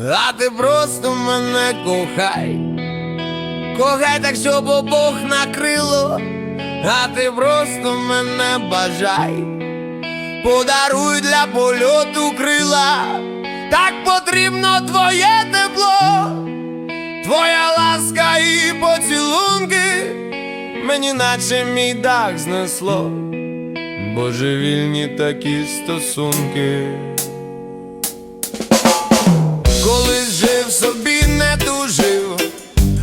А ти просто мене кохай, кохай так, щоб обох накрило, а ти просто мене бажай, подаруй для польоту крила, так потрібно твоє тепло, твоя ласка і поцілунки, мені наче мій дах знесло, божевільні такі стосунки. Колись жив собі не тужив,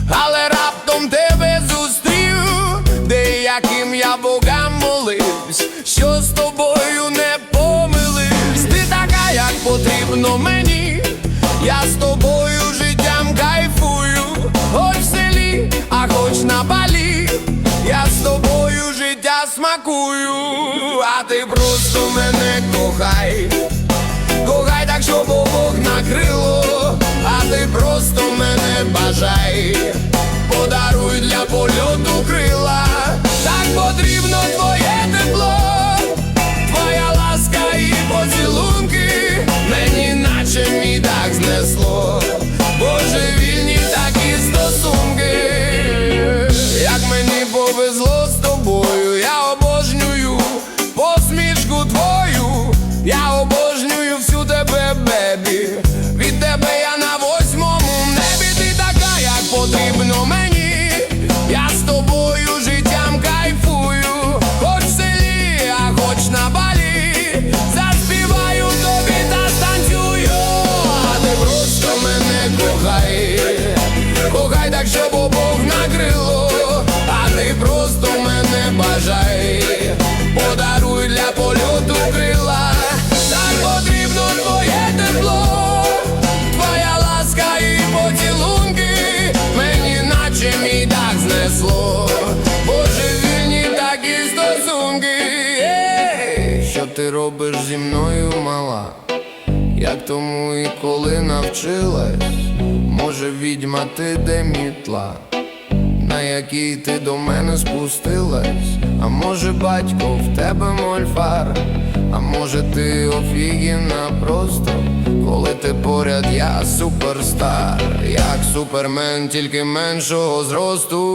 але раптом тебе зустрів, де яким я богам моливсь, що з тобою не помиливсь. Ти така, як потрібно мені, я з тобою життям кайфую, хоч в селі, а хоч на балі, я з тобою життя смакую, а ти просто мене. Кохай мене бажай. Подаруй для польоту крила, так потрібно твоє тепло, твоя ласка і поцілунки, мені наче мій дах знесло, божевільні такі стосунки. Що ти робиш зі мною, мала? Як тому і коли навчилась, може відьма ти де мітла, на якій ти до мене спустилась, а може батько в тебе мольфар, а може ти офігіна просто, коли ти поряд, я суперстар, як супермен, тільки меншого зросту.